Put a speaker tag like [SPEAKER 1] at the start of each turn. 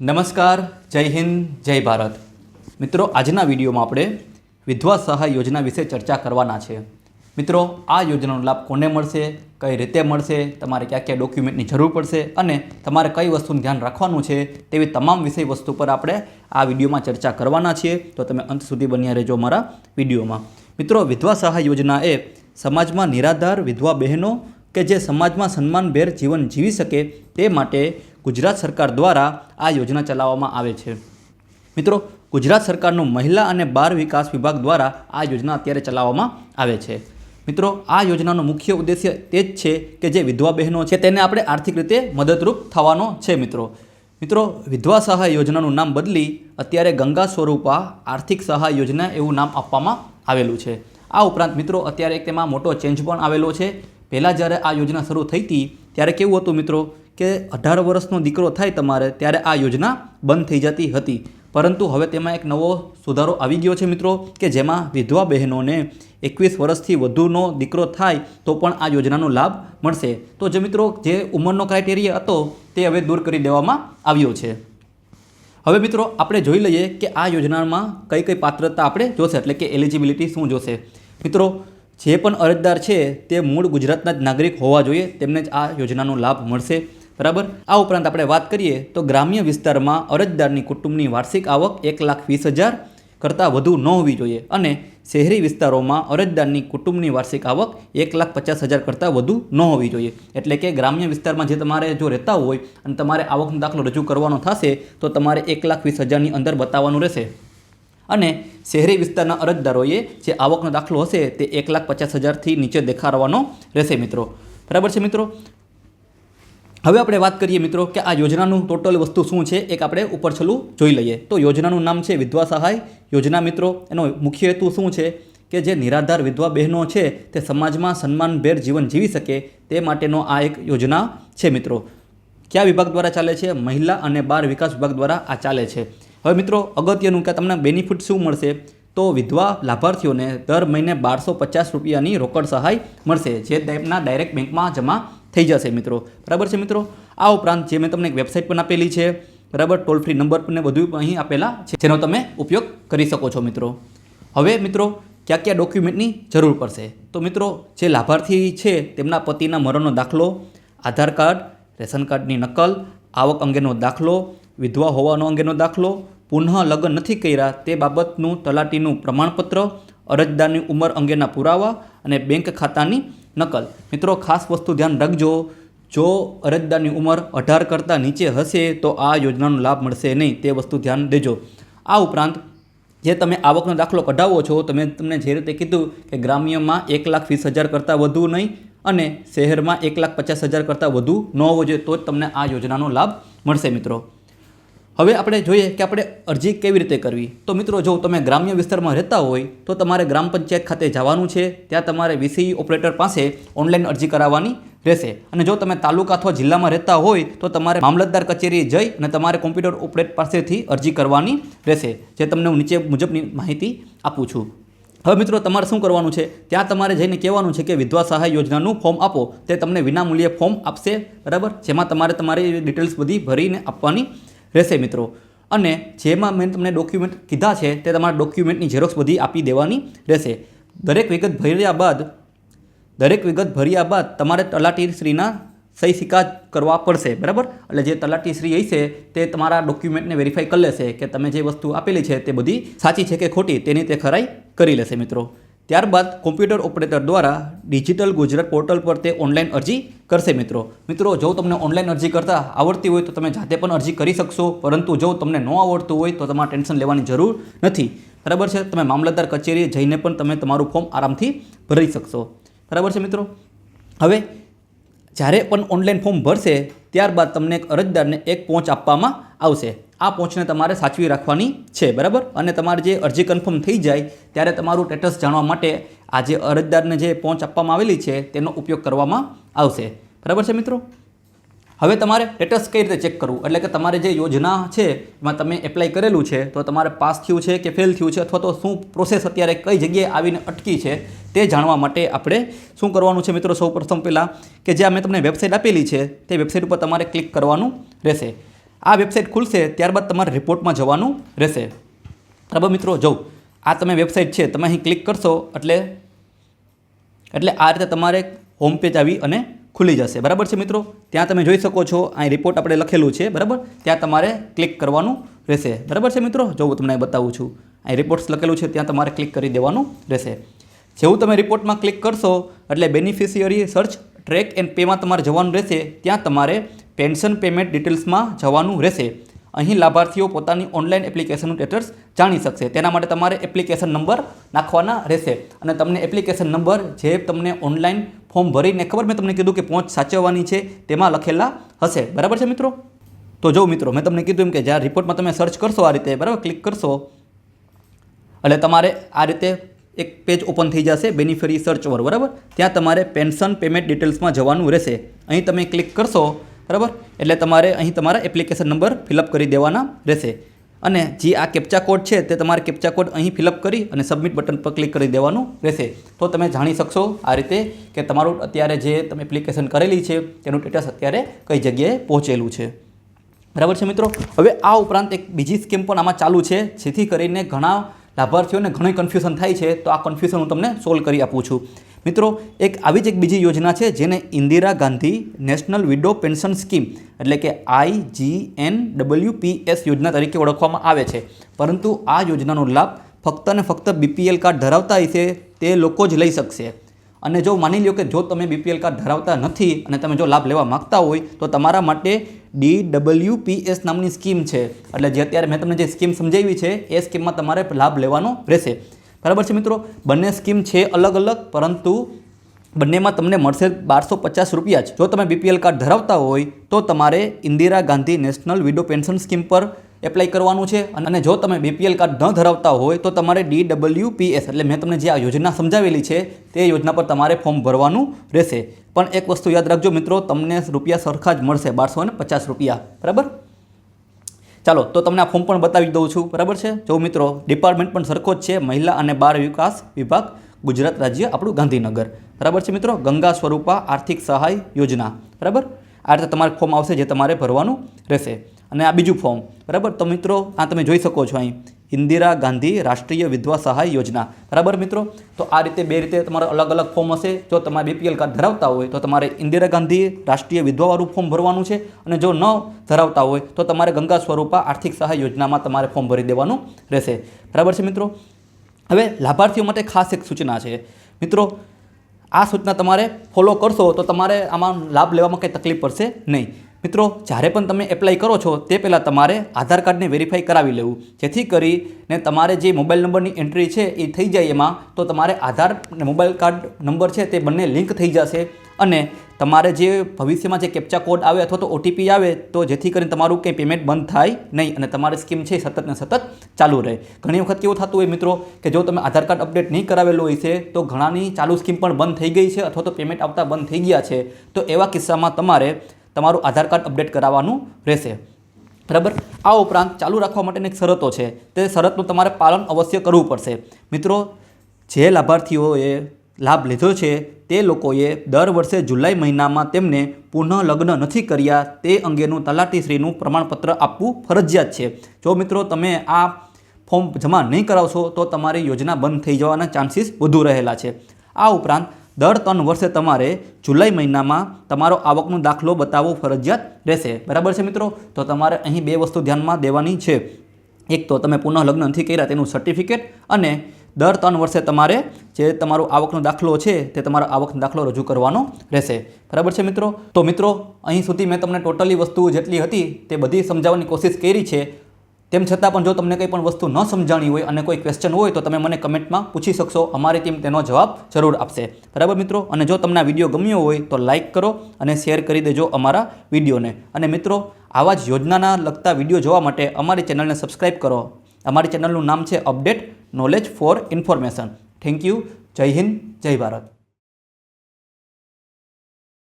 [SPEAKER 1] નમસ્કાર, જય હિન્દ, જય ભારત. મિત્રો, આજના વિડીયોમાં આપણે વિધવા સહાય યોજના વિશે ચર્ચા કરવાના છે. મિત્રો, આ યોજનાનો લાભ કોને મળશે, કઈ રીતે મળશે, તમારે ક્યાં ક્યાં ડોક્યુમેન્ટની જરૂર પડશે અને તમારે કઈ વસ્તુનું ધ્યાન રાખવાનું છે તેવી તમામ વિષય વસ્તુ પર આપણે આ વિડીયોમાં ચર્ચા કરવાના છીએ. તો તમે અંત સુધી બન્યા રહેજો મારા વિડીયોમાં. મિત્રો, વિધવા સહાય યોજના એ સમાજમાં નિરાધાર વિધવા બહેનો કે જે સમાજમાં સન્માનભેર જીવન જીવી શકે તે માટે ગુજરાત સરકાર દ્વારા આ યોજના ચલાવવામાં આવે છે. મિત્રો, ગુજરાત સરકારનો મહિલા અને બાળ વિકાસ વિભાગ દ્વારા આ યોજના અત્યારે ચલાવવામાં આવે છે. મિત્રો, આ યોજનાનો મુખ્ય ઉદ્દેશ્ય તે જ છે કે જે વિધવા બહેનો છે તેને આપણે આર્થિક રીતે મદદરૂપ થવાનો છે, મિત્રો. મિત્રો, વિધવા સહાય યોજનાનું નામ બદલી અત્યારે ગંગા સ્વરૂપા આર્થિક સહાય યોજના એવું નામ આપવામાં આવેલું છે. આ ઉપરાંત, મિત્રો, અત્યારે એક તેમાં મોટો ચેન્જ પણ આવેલો છે. પહેલાં જ્યારે આ યોજના શરૂ થઈ હતી ત્યારે કેવું હતું, મિત્રો? કે અઢાર વર્ષનો દીકરો થાય તમારે ત્યારે આ યોજના બંધ થઈ જતી હતી. પરંતુ હવે તેમાં એક નવો સુધારો આવી ગયો છે મિત્રો, કે જેમાં વિધવા બહેનોને એકવીસ વર્ષથી વધુનો દીકરો થાય તો પણ આ યોજનાનો લાભ મળશે. તો જે મિત્રો, જે ઉંમરનો ક્રાઇટેરિયા હતો તે હવે દૂર કરી દેવામાં આવ્યો છે. હવે મિત્રો, આપણે જોઈ લઈએ કે આ યોજનામાં કઈ કઈ પાત્રતા આપણે જોશે, એટલે કે એલિજિબિલિટી શું જોશે. મિત્રો, જે પણ અરજદાર છે તે મૂળ ગુજરાતના જ નાગરિક હોવા જોઈએ, તેમને જ આ યોજનાનો લાભ મળશે. બરાબર? આ ઉપરાંત આપણે વાત કરીએ તો ગ્રામ્ય વિસ્તારમાં અરજદારની કુટુંબની વાર્ષિક આવક એક લાખ વીસ હજાર કરતાં વધુ ન હોવી જોઈએ અને શહેરી વિસ્તારોમાં અરજદારની કુટુંબની વાર્ષિક આવક એક લાખ પચાસ હજાર કરતાં વધુ ન હોવી જોઈએ. એટલે કે ગ્રામ્ય વિસ્તારમાં જે તમારે જો રહેતા હોય અને તમારે આવકનો દાખલો રજૂ કરવાનો થશે, તો તમારે એક લાખ વીસ હજારની અંદર બતાવવાનું રહેશે. અને શહેરી વિસ્તારના અરજદારોએ જે આવકનો દાખલો હશે, તે એક લાખ પચાસ હજારથી નીચે દેખાડવાનો રહેશે મિત્રો. બરાબર છે મિત્રો? હવે આપણે વાત કરીએ મિત્રો કે આ યોજનાનું ટોટલ વસ્તુ શું છે, એક આપણે ઉપર છેલ્લું જોઈ લઈએ. તો યોજનાનું નામ છે વિધવા સહાય. યોજના મિત્રો, એનો મુખ્ય હેતુ શું છે કે જે નિરાધાર વિધવા બહેનો છે, તે સમાજમાં સન્માનભેર જીવન જીવી શકે તે માટેનો આ એક યોજના છે મિત્રો. કયા વિભાગ દ્વારા ચાલે છે? મહિલા અને બાળ વિકાસ વિભાગ દ્વારા આ ચાલે છે. હવે મિત્રો, અગત્યનું કે તમને બેનિફિટ શું મળશે? તો વિધવા લાભાર્થીઓને દર મહિને બારસો પચાસ રૂપિયાની રોકડ સહાય મળશે, જે તેમના ડાયરેક્ટ બેંકમાં જમા થઈ જશે મિત્રો. બરાબર છે મિત્રો? આ ઉપરાંત જે મેં તમને એક વેબસાઇટ પણ આપેલી છે, બરાબર? ટોલ ફ્રી નંબર પણ બધું અહીં આપેલા છે, જેનો તમે ઉપયોગ કરી શકો છો મિત્રો. હવે મિત્રો, કયા કયા ડોક્યુમેન્ટની જરૂર પડશે? તો મિત્રો, જે લાભાર્થી છે, તેમના પતિના મરણનો દાખલો, આધાર કાર્ડ, રેશન કાર્ડની નકલ, આવક અંગેનો દાખલો, વિધવા હોવાનો અંગેનો દાખલો, પુનઃ લગ્ન નથી કર્યા તે બાબતનું તલાટીનું પ્રમાણપત્ર, અરજદારની ઉંમર અંગેના પુરાવા અને બેંક ખાતાની નકલ. મિત્રો, ખાસ વસ્તુ ધ્યાન રાખજો. જો અરજદારની ઉંમર અઢાર કરતાં નીચે હશે, તો આ યોજનાનો લાભ મળશે નહીં. તે વસ્તુ ધ્યાન દેજો. આ ઉપરાંત, જે તમે આવકનો દાખલો કઢાવો છો, તમે તમને જે રીતે કીધું કે ગ્રામ્યમાં એક લાખ વીસ હજાર કરતાં વધુ નહીં અને શહેરમાં એક લાખ પચાસ હજાર કરતાં વધુ ન હોવો જોઈએ, તો જ તમને આ યોજનાનો લાભ મળશે, મિત્રો. હવે આપણે જોઈએ કે આપણે અરજી કેવી રીતે કરવી. તો મિત્રો, જો તમે ગ્રામ્ય વિસ્તારમાં રહેતા હોય, તો તમારે ગ્રામ પંચાયત ખાતે જવાનું છે. ત્યાં તમારે વીસી ઓપરેટર પાસે ઓનલાઈન અરજી કરાવવાની રહેશે. અને જો તમે તાલુકા અથવા જિલ્લામાં રહેતા હોય, તો તમારે મામલતદાર કચેરીએ જઈ અને તમારે કોમ્પ્યુટર ઓપરેટર પાસેથી અરજી કરવાની રહેશે. જે તમને હું નીચે મુજબની માહિતી આપું છું. હવે મિત્રો, તમારે શું કરવાનું છે? ત્યાં તમારે જઈને કહેવાનું છે કે વિધવા સહાય યોજનાનું ફોર્મ આપો. તે તમને વિનામૂલ્યે ફોર્મ આપશે. બરાબર? જેમાં તમારે તમારી ડિટેલ્સ બધી ભરીને આપવાની રહેશે મિત્રો. અને જેમાં મેં તમને ડોક્યુમેન્ટ કીધા છે, તે તમારા ડોક્યુમેન્ટની ઝેરોક્સ બધી આપી દેવાની રહેશે. દરેક વિગત ભર્યા બાદ, દરેક વિગત ભર્યા બાદ તમારે તલાટીશ્રીના સહી સિક્કા કરવા પડશે, બરાબર? એટલે જે તલાટીશ્રી હશે, તે તમારા ડોક્યુમેન્ટને વેરીફાઈ કરી લેશે કે તમે જે વસ્તુ આપેલી છે તે બધી સાચી છે કે ખોટી, તેની તે ખરાઈ કરી લેશે મિત્રો. ત્યારબાદ કોમ્પ્યુટર ઓપરેટર દ્વારા ડિજિટલ ગુજરાત પોર્ટલ પર તે ઓનલાઈન અરજી કરશે મિત્રો. મિત્રો, જો તમને ઓનલાઈન અરજી કરતાં આવડતી હોય તો તમે જાતે પણ અરજી કરી શકશો, પરંતુ જો તમને ન આવડતું હોય તો તમારે ટેન્શન લેવાની જરૂર નથી. બરાબર છે? તમે મામલતદાર કચેરીએ જઈને પણ તમે તમારું ફોર્મ આરામથી ભરી શકશો. બરાબર છે મિત્રો? હવે, જ્યારે પણ ઓનલાઈન ફોર્મ ભરશે, ત્યારબાદ તમને અરજદારને એક પહોંચ આપવામાં આવશે. આ પહોંચને તમારે સાચવી રાખવાની છે, બરાબર? અને તમારે જે અરજી કન્ફર્મ થઈ જાય, ત્યારે તમારું સ્ટેટસ જાણવા માટે આ જે અરજદારને જે પહોંચ આપવામાં આવેલી છે, તેનો ઉપયોગ કરવામાં આવશે. બરાબર છે મિત્રો? હવે તમારે સ્ટેટસ કઈ રીતે ચેક કરવું? એટલે કે તમારે જે યોજના છે, એમાં તમે એપ્લાય કરેલું છે, તો તમારે પાસ થયું છે કે ફેલ થયું છે, અથવા તો શું પ્રોસેસ અત્યારે કઈ જગ્યાએ આવીને અટકી છે, તે જાણવા માટે આપણે શું કરવાનું છે મિત્રો? સૌ પ્રથમ પહેલાં કે જે મેં તમને વેબસાઇટ આપેલી છે, તે વેબસાઇટ ઉપર તમારે ક્લિક કરવાનું રહેશે. આ વેબસાઇટ ખુલશે, ત્યારબાદ તમારે રિપોર્ટમાં જવાનું રહેશે. બરાબર મિત્રો? જો, આ તમે વેબસાઇટ છે, તમે અહીં ક્લિક કરશો, એટલે એટલે આ રીતે તમારે હોમ પેજ આવી અને ખુલી જશે. બરાબર છે મિત્રો? ત્યાં તમે જોઈ શકો છો, અહીં રિપોર્ટ આપણે લખેલું છે, બરાબર? ત્યાં તમારે ક્લિક કરવાનું રહેશે. બરાબર છે મિત્રો? જો, હું તમને બતાવું છું. અહીં રિપોર્ટ્સ લખેલું છે, ત્યાં તમારે ક્લિક કરી દેવાનું રહેશે. જેવું તમે રિપોર્ટમાં ક્લિક કરશો, એટલે બેનિફિશિયરી સર્ચ ટ્રેક એન્ડ પેમાં તમારે જવાનું રહેશે, ત્યાં તમારે પેન્શન પેમેન્ટ ડિટેલ્સમાં જવાનું રહેશે. અહીં લાભાર્થીઓ પોતાની ઓનલાઈન એપ્લિકેશનનું સ્ટેટસ જાણી શકશે. તેના માટે તમારે એપ્લિકેશન નંબર નાખવાના રહેશે અને તમને એપ્લિકેશન નંબર જે તમને ઓનલાઈન ફોર્મ ભરીને, ખબર મેં તમને કીધું કે પહોંચ સાચવવાની છે, તેમાં લખેલા હશે. બરાબર છે મિત્રો? તો જો મિત્રો, મેં તમને કીધું એમ કે જ્યાં રિપોર્ટમાં તમે સર્ચ કરશો આ રીતે, બરાબર? ક્લિક કરશો. એટલે તમારે આ રીતે એક પેજ ઓપન થઈ જશે બેનિફિટરી સર્ચ ઓવર બરાબર? ત્યાં તમારે પેન્શન પેમેન્ટ ડિટેલ્સમાં જવાનું રહેશે. અહીં તમે ક્લિક કરશો બરાબર? એટલે તમારે અહીં તમારા એપ્લિકેશન નંબર ફિલઅપ કરી દેવાના રહેશે. અને જે આ કેપ્ચા કોડ છે તે તમારે કેપ્ચા કોડ અહીં ફિલઅપ કરી અને સબમિટ બટન પર ક્લિક કરી દેવાનું રહેશે. તો તમે જાણી શકશો આ રીતે કે તમારું અત્યારે જે તમે એપ્લિકેશન કરેલી છે, તેનું સ્ટેટસ અત્યારે કઈ જગ્યાએ પહોંચેલું છે. બરાબર છે મિત્રો? હવે આ ઉપરાંત એક બીજી સ્કીમ પણ આમાં ચાલુ છે, જેથી કરીને ઘણા લાભાર્થીઓને ઘણી કન્ફ્યુઝન થાય છે. તો આ કન્ફ્યુઝન હું તમને સોલ્વ કરી આપું છું. મિત્રો, એક આવી જ એક બીજી યોજના છે જેને Indira Gandhi national widow pension scheme એટલે કે I G N W P S યોજના તરીકે ઓળખવામાં આવે છે. પરંતુ આ યોજનાનો લાભ ફક્ત અને ફક્ત બીપીએલ કાર્ડ ધરાવતા હશે તે લોકો જ લઈ શકશે. અને જો માની લો કે જો તમે બીપીએલ કાર્ડ ધરાવતા નથી અને તમે જો લાભ લેવા માગતા હોય, તો તમારા માટે ડી ડબલ્યુ પીએસ નામની સ્કીમ છે. એટલે જે અત્યારે મેં તમને જે સ્કીમ સમજાવી છે, એ સ્કીમમાં તમારે લાભ લેવાનો રહેશે. બરાબર છે મિત્રો? બંને સ્કીમ છે અલગ અલગ, પરંતુ બંનેમાં તમને મળશે બારસો પચાસ રૂપિયા જ. જો તમે બીપીએલ કાર્ડ ધરાવતા હોય, તો તમારે Indira Gandhi national widow pension scheme પર એપ્લાય કરવાનું છે. અને જો તમે બીપીએલ કાર્ડ ન ધરાવતા હોય, તો તમારે ડી એટલે મેં તમને જે આ યોજના સમજાવેલી છે, તે યોજના પર તમારે ફોર્મ ભરવાનું રહેશે. પણ એક વસ્તુ યાદ રાખજો મિત્રો, તમને રૂપિયા સરખા જ મળશે, બારસો પચાસ રૂપિયા. બરાબર? ચાલો, તો તમને આ ફોર્મ પણ બતાવી દઉં છું. બરાબર છે? જો મિત્રો ડિપાર્ટમેન્ટ પણ સરખો જ છે, મહિલા અને બાળ વિકાસ વિભાગ, ગુજરાત રાજ્ય, આપણું ગાંધીનગર. બરાબર છે મિત્રો? ગંગા સ્વરૂપા આર્થિક સહાય યોજના. બરાબર? આ રીતે તમારે ફોર્મ આવશે જે તમારે ભરવાનું રહેશે. અને આ બીજું ફોર્મ બરાબર? તો મિત્રો, આ તમે જોઈ શકો છો અહીં. ઇન્દિરા ગાંધી રાષ્ટ્રીય વિધવા સહાય યોજના. બરાબર મિત્રો? તો આ રીતે બે રીતે તમારા અલગ અલગ ફોર્મ હશે. જો તમારે બીપીએલ કાર્ડ ધરાવતા હોય, તો તમારે ઇન્દિરા ગાંધી રાષ્ટ્રીય વિધવાવાળું ફોર્મ ભરવાનું છે અને જો ન ધરાવતા હોય, તો તમારે ગંગા સ્વરૂપા આર્થિક સહાય યોજનામાં તમારે ફોર્મ ભરી દેવાનું રહેશે. બરાબર છે મિત્રો? હવે લાભાર્થીઓ માટે ખાસ એક સૂચના છે. મિત્રો, આ સૂચના તમારે ફોલો કરશો તો તમારે આમાં લાભ લેવામાં કંઈ તકલીફ પડશે નહીં. મિત્રો, જ્યારે પણ તમે એપ્લાય કરો છો, તે પહેલાં તમારે આધાર કાર્ડને વેરીફાઈ કરાવી લેવું. જેથી કરીને તમારે જે મોબાઈલ નંબરની એન્ટ્રી છે એ થઈ જાય એમાં, તો તમારે આધાર મોબાઈલ કાર્ડ નંબર છે તે બંને લિંક થઈ જશે. અને તમારે જે ભવિષ્યમાં જે કેપ્ચા કોડ આવે અથવા તો ઓટીપી આવે, તો જેથી કરીને તમારું કંઈ પેમેન્ટ બંધ થાય નહીં અને તમારી સ્કીમ છે સતત ને સતત ચાલુ રહે. ઘણી વખત કેવું થતું હોય મિત્રો, કે જો તમે આધાર કાર્ડ અપડેટ નહીં કરાવેલું હોય છે, તો ઘણાની ચાલુ સ્કીમ પણ બંધ થઈ ગઈ છે અથવા તો પેમેન્ટ આવતા બંધ થઈ ગયા છે. તો એવા કિસ્સામાં તમારે તમારું આધાર કાર્ડ અપડેટ કરાવવાનું રહેશે. બરાબર? આ ઉપરાંત ચાલુ રાખવા માટેની એક શરતો છે. તે શરતનું તમારે પાલન અવશ્ય કરવું પડશે. મિત્રો, જે લાભાર્થીઓએ લાભ લીધો છે, તે લોકોએ દર વર્ષે જુલાઈ મહિનામાં તેમને પુનઃ લગ્ન નથી કર્યા. તે અંગેનું તલાટીશ્રીનું પ્રમાણપત્ર આપવું ફરજિયાત છે. જો મિત્રો, તમે આ ફોર્મ જમા નહીં કરાવશો, તો તમારી યોજના બંધ થઈ જવાના ચાન્સીસ વધુ રહેલા છે. આ ઉપરાંત દર ત્રણ વર્ષે તમારે જુલાઈ મહિનામાં તમારો આવકનો દાખલો બતાવવો ફરજિયાત રહેશે. બરાબર છે મિત્રો? તો તમારે અહીં બે વસ્તુ ધ્યાનમાં દેવાની છે. એક તો તમે પુનઃ લગ્ન નથી કર્યા તેનું સર્ટિફિકેટ અને દર ત્રણ વર્ષે તમારે જે તમારો આવકનો દાખલો છે તે તમારો આવકનો દાખલો રજૂ કરવાનો રહેશે. બરાબર છે મિત્રો? તો મિત્રો, અહીં સુધી મેં તમને ટોટલી વસ્તુઓ જેટલી હતી તે બધી સમજાવવાની કોશિશ કરી છે. તેમ છતાં પણ જો તમને કંઈ પણ વસ્તુ ન સમજાણી હોય અને કોઈ ક્વેશ્ચન હોય તો તમે મને કમેન્ટમાં પૂછી શકશો. અમારી ટીમ તેનો જવાબ જરૂર આપશે. બરાબર મિત્રો? અને જો તમને આ વીડિયો ગમ્યો હોય તો લાઇક કરો અને શેર કરી દેજો અમારા વિડીયોને અને મિત્રો, આવા જ યોજનાના લગતા વીડિયો જોવા માટે અમારી ચેનલને સબસ્ક્રાઇબ કરો. અમારી ચેનલનું નામ છે update knowledge for information thank you જય હિન્દ, જય ભારત.